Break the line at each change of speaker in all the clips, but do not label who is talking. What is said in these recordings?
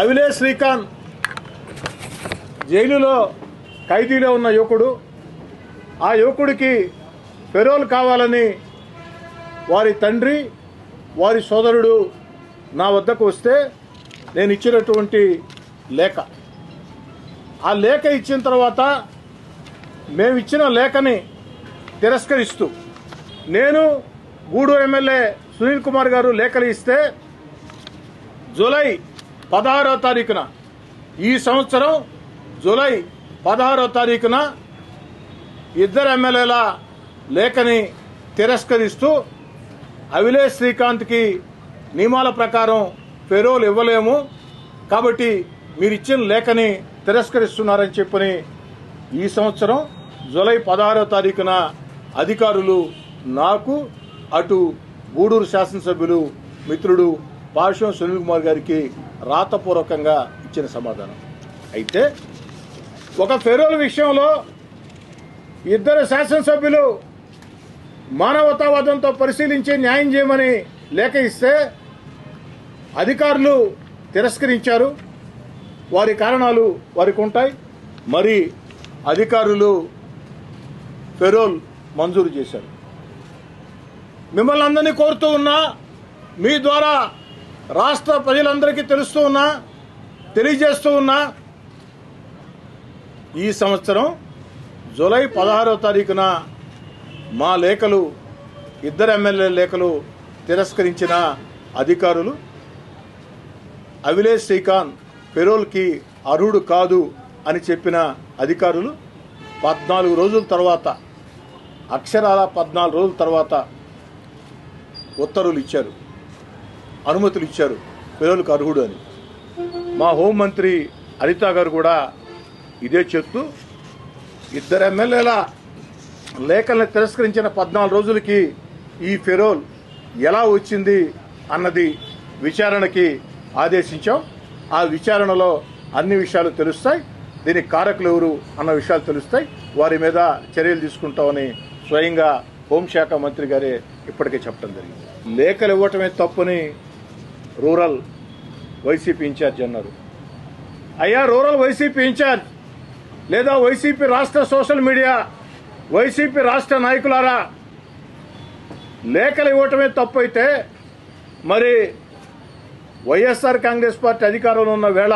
అవిలే శ్రీకాంత్ జైలులో ఖైదీలో ఉన్న యువకుడు. ఆ యువకుడికి పెరోల్ కావాలని వారి తండ్రి వారి సోదరుడు నా వద్దకు వస్తే నేను ఇచ్చినటువంటి లేఖ. ఆ లేఖ ఇచ్చిన తర్వాత మేము ఇచ్చిన లేఖని తిరస్కరిస్తూ నేను గూడూరు ఎమ్మెల్యే సునీల్ కుమార్ గారు లేఖలు ఇస్తే జూలై పదహారో తారీఖున. ఈ సంవత్సరం జూలై పదహారో తారీఖున ఇద్దరు ఎమ్మెల్యేల లేఖని తిరస్కరిస్తూ అవిలేష్ శ్రీకాంత్కి నియమాల ప్రకారం పెరోల్ ఇవ్వలేము. కాబట్టి మీరు ఇచ్చిన లేఖని తిరస్కరిస్తున్నారని చెప్పని ఈ సంవత్సరం జూలై పదహారో తారీఖున అధికారులు నాకు అటు గూడూరు శాసనసభ్యులు మిత్రుడు పార్శ్వం సునీల్ కుమార్ గారికి రాతపూర్వకంగా ఇచ్చిన సమాధానం. అయితే ఒక ఫెరోల్ విషయంలో ఇద్దరు శాసనసభ్యులు మానవతావాదంతో పరిశీలించి న్యాయం చేయమని లేఖ ఇస్తే అధికారులు తిరస్కరించారు. వారి కారణాలు వారికి ఉంటాయి. మరి అధికారులు ఫెరోల్ మంజూరు చేశారు. మిమ్మల్ని అందరినీ కోరుతూ ఉన్నా మీ ద్వారా రాష్ట్ర ప్రజలందరికీ తెలుస్తూ ఉన్నా తెలియజేస్తూ ఉన్నా ఈ సంవత్సరం జూలై పదహారో తారీఖున మా లేఖలు ఇద్దరు ఎమ్మెల్యే లేఖలు తిరస్కరించిన అధికారులు అవిలేష్ శ్రీకాంత్ పెరోల్కి అర్హుడు కాదు అని చెప్పిన అధికారులు పద్నాలుగు రోజుల తర్వాత అక్షరాల పద్నాలుగు రోజుల తర్వాత ఉత్తర్వులు ఇచ్చారు. అనుమతులు ఇచ్చారు. పిల్లలకు అర్హుడు అని. మా హోంమంత్రి అనిత గారు కూడా ఇదే చెప్తూ ఇద్దరు ఎమ్మెల్యేల లేఖలను తిరస్కరించిన పద్నాలుగు రోజులకి ఈ ఫెరోల్ ఎలా వచ్చింది అన్నది విచారణకి ఆదేశించాం. ఆ విచారణలో అన్ని విషయాలు తెలుస్తాయి. దీనికి కారకులు ఎవరు అన్న విషయాలు తెలుస్తాయి. వారి మీద చర్యలు తీసుకుంటామని స్వయంగా హోంశాఖ మంత్రి గారే ఇప్పటికే చెప్పడం జరిగింది. లేఖలు ఇవ్వటమే తప్పని రూరల్ వైసీపీ ఇన్ఛార్జ్ అన్నారు. అయ్యా రూరల్ వైసీపీ ఇన్ఛార్జ్ లేదా వైసీపీ రాష్ట్ర సోషల్ మీడియా వైసీపీ రాష్ట్ర నాయకులారా లేఖలు ఇవ్వటమే తప్పైతే మరి వైఎస్ఆర్ కాంగ్రెస్ పార్టీ అధికారంలో ఉన్న వేళ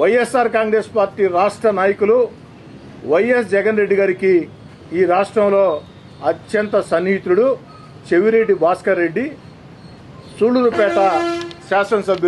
వైఎస్ఆర్ కాంగ్రెస్ పార్టీ రాష్ట్ర నాయకులు వైఎస్ జగన్ రెడ్డి గారికి ఈ రాష్ట్రంలో అత్యంత సన్నిహితుడు చెవిరెడ్డి భాస్కర్ రెడ్డి సూళ్ళూరుపేట శాసనసభ్యులు